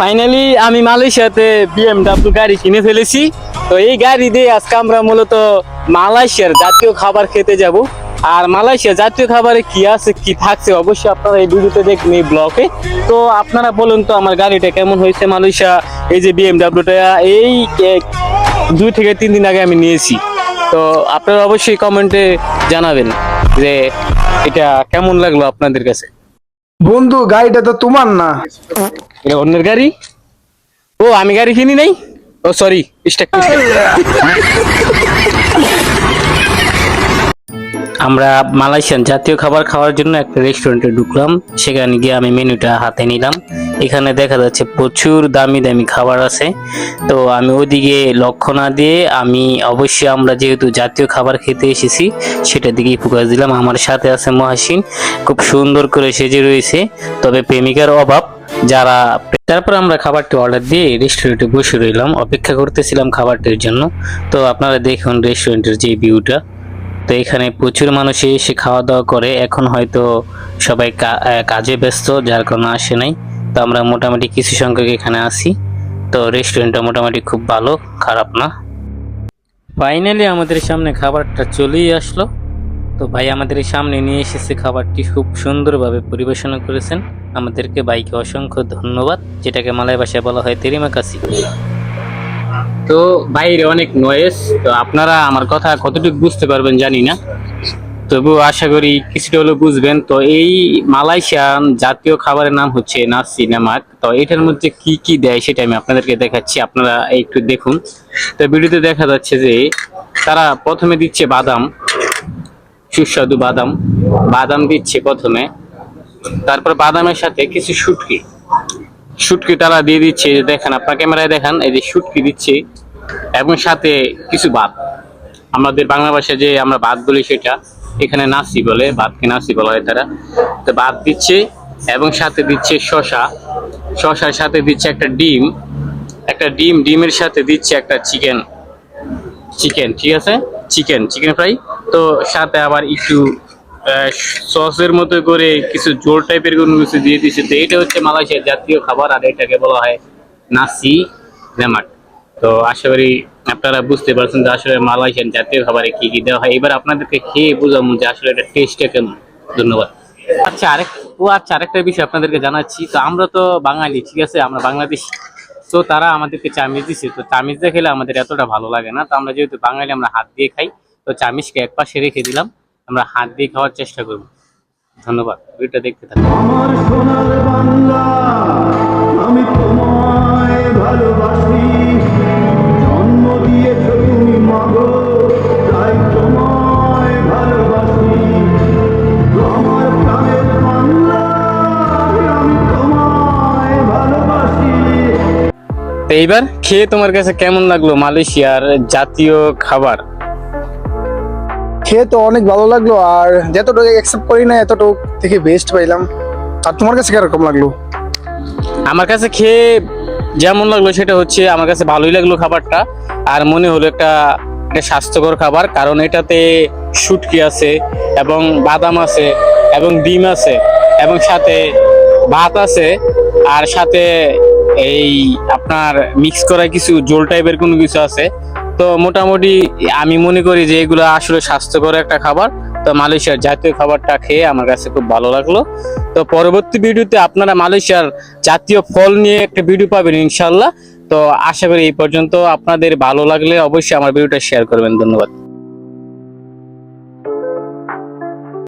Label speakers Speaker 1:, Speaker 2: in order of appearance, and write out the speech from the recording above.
Speaker 1: Finally আমি মালয়েশিয়াতে BMW গাড়ি কিনে ফেলেছি। তো এই গাড়ি দিয়ে আজকে আমরা মূলত মালয়েশিয়ার জাতীয় খাবার খেতে যাব। আর মালয়েশিয়া জাতীয় খাবারে কি আছে, কি থাকছে, অবশ্যই আপনারা এই ভিডিওতে দেখবেন এই ব্লগে। তো আপনারা বলুন তো, আমার গাড়িটা কেমন হয়েছে মালয়েশিয়া, এই যে বিএমডাব্লিউটা এই দুই থেকে তিন দিন আগে আমি নিয়েছি। তো আপনারা অবশ্যই কমেন্টে জানাবেন যে এটা কেমন লাগল আপনাদের কাছে।
Speaker 2: বন্ধু গাড়িটা তো তোমার না।
Speaker 1: এটা অন্যের গাড়ি? ও আমি গাড়ি কিনি নাই? ও সরি স্টেক আমরা মালয়েশিয়ান জাতীয় খাবার খাওয়ার জন্য একটা রেস্টুরেন্টে ঢুকলাম। সেখানে গিয়ে আমি মেনুটা হাতে নিলাম। এখানে দেখা যাচ্ছে প্রচুর দামি দামি খাবার আছে। তো আমি ওইদিকে লক্ষ্য না দিয়ে আমি অবশ্যই আমরা যেহেতু জাতীয় খাবার খেতে এসেছি, সেটার দিকেই ফোকাস দিলাম। আমার সাথে আছে মহাসিন। খুব সুন্দর করে সেজে রয়েছে। তবে প্রেমিকার অভাব, যারা তারপর আমরা খাবারটি অর্ডার দিয়ে রেস্টুরেন্টে বসে রইলাম। অপেক্ষা করতেছিলাম খাবারটির জন্য। তো আপনারা দেখুন রেস্টুরেন্টের যে ভিউটা তো এখানে প্রচুর মানুষই এসে খাওয়া দাওয়া করে। এখন হয়তো সবাই কাজে ব্যস্ত, যার কারণে আসে নাই। তো আমরা মোটামুটি কিছু সংখ্যক এখানে আসি তো রেস্টুরেন্টটা মোটামুটি খুব ভালো, খারাপ না। ফাইনালি আমাদের সামনে খাবারটা চলেই আসলো। তো ভাই আমাদের সামনে নিয়ে এসেছে খাবারটি খুব সুন্দরভাবে পরিবেশনা করেছেন। আমাদেরকে বাইকে অসংখ্য ধন্যবাদ, যেটাকে মালয় ভাষায় বলা হয় তেরিমা কাসি তো বাইরে অনেক নয়েস তো আপনারা আমার কথা কতটুকু বুঝতে পারবেন জানি না। তবু আশা করি কিছুটা হলেও বুঝবেন। তো এই মালয়েশিয়ান জাতীয় খাবারের নাম হচ্ছে নাসি নামাক তো এটার মধ্যে কি কি দেয় সেটা আমি আপনাদেরকে দেখাচ্ছি, আপনারা একটু দেখুন। তো ভিডিওতে দেখা যাচ্ছে যে তারা প্রথমে দিচ্ছে বাদাম, সুস্বাদু বাদাম। বাদাম দিচ্ছে প্রথমে। তারপর বাদামের সাথে কিছু শুটকি। শুটকি তারা দিয়ে দিচ্ছে দেখেন, আপনার ক্যামেরায় দেখান, এই যে শুটকি দিচ্ছে, এবং সাথে কিছু ভাত আমাদের বাংলা ভাষায় যে আমরা ভাত বলি সেটা, এখানে নাসি বলে ভাতকে নাসি বলা হয় তারা। তো ভাত দিচ্ছে, এবং সাথে দিচ্ছে শশা। শশার সাথে দিচ্ছে একটা ডিম। একটা ডিম, ডিমের সাথে দিচ্ছে একটা চিকেন। চিকেন, ঠিক আছে? Chicken chicken fry. তো সাথে আবার একটু সসের মতো করে কিছু জোর টাইপের কোনো কিছু দিয়ে দিচ্ছে তো এটা হচ্ছে মালয়েশিয়ার জাতীয় খাবার, আর এটাকে বলা হয় নাসি লেমাট। তো আশা করি আপনারা বুঝতে পারছেন যে আসলে মালয়েশিয়ান জাতীয় খাবারে কি কি দেওয়া হয়। এবার আপনাদেরকে খেয়ে বুঝাবো যে আসলে এটা টেস্টটা কেমন। ধন্যবাদ। আচ্ছা আরেক ও আচ্ছা আরেকটা বিষয় আপনাদেরকে জানাচ্ছি। তো আমরা তো বাঙালি, ঠিক আছে? আমরা বাংলাদেশি। তো তারা আমাদেরকে চামিচ দিছে। তো দিয়ে খেলে আমাদের এতটা ভালো লাগে না। তো আমরা যেহেতু বাঙালি, আমরা হাত দিয়ে খাই। তো চামিচকে এক পাশে রেখে দিলাম। আমরা হাত দিয়ে খাওয়ার চেষ্টা করব। ধন্যবাদ ভিডিওটা দেখতে থাকুন।
Speaker 3: আমার সোনার বাংলা আমি তোমায় ভালোবাসি। জন্ম দিয়েছ তুমি মাগো তাই তোমায় ভালোবাসি। আমার প্রাণের বাংলা আমি তোমায় ভালোবাসি।
Speaker 1: এইবার খেয়ে তোমার কাছে কেমন লাগল মালয়েশিয়ার জাতীয় খাবার?
Speaker 2: খেয়ে তো অনেক ভালো লাগল, আর যতটুকু অ্যাকসেপ্ট করি না, এতটুকু থেকে বেস্ট পাইলাম। আর তোমার কাছে কীরকম লাগল?
Speaker 1: আমার কাছে খেয়ে যেমন লাগল সেটা হচ্ছে, আমার কাছে ভালোই লাগল খাবারটা। আর মনে হলো একটা একটা স্বাস্থ্যকর খাবার, কারণ এটাতে শুটকি আছে, এবং বাদাম আছে, এবং ডিম আছে, এবং সাথে ভাত আছে, আর সাথে এই আপনার মিক্স করা কিছু জোল টাইপের কোনো কিছু আছে। তো মোটামুটি আমি মনে করি যে এগুলো আসলে স্বাস্থ্যকর একটা খাবার। তো মালয়েশিয়ার জাতীয় খাবারটা খেয়ে আমার কাছে খুব ভালো লাগল। তো পরবর্তী ভিডিওতে আপনারা মালয়েশিয়ার জাতীয় ফল নিয়ে একটা ভিডিও পাবেন ইনশাল্লাহ তো আশা করি এই পর্যন্ত আপনাদের ভালো লাগলে অবশ্যই আমার ভিডিওটা শেয়ার করবেন। ধন্যবাদ।